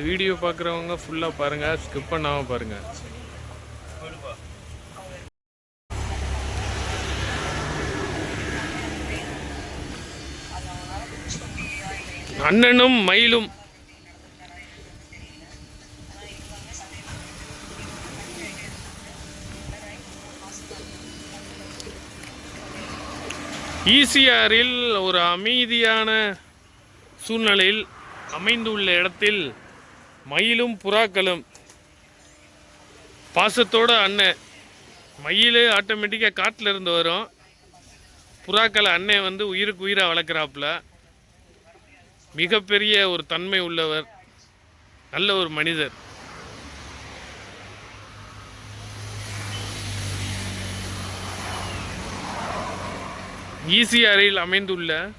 Video பார்க்குறவங்க ஃபுல்லாக பாருங்கள் ஸ்கிப் பண்ணாமல் பாருங்கள் அண்ணனும் மயிலும். ஈசிஆரில் ஒரு அமைதியான சூழ்நிலையில் அமைந்துள்ள இடத்தில் மயிலும் புறாக்களும். பாசத்தோட அண்ணன். மயில் ஆட்டோமேட்டிக்காக காட்டில் இருந்து வரும். புறாக்களை அண்ணன் வந்து உயிருக்கு உயிராக வளர்க்குறாப்புல. மிகப்பெரிய ஒரு தன்மை உள்ளவர். நல்ல ஒரு மனிதர். ஈசி அறையில் அமைந்துள்ள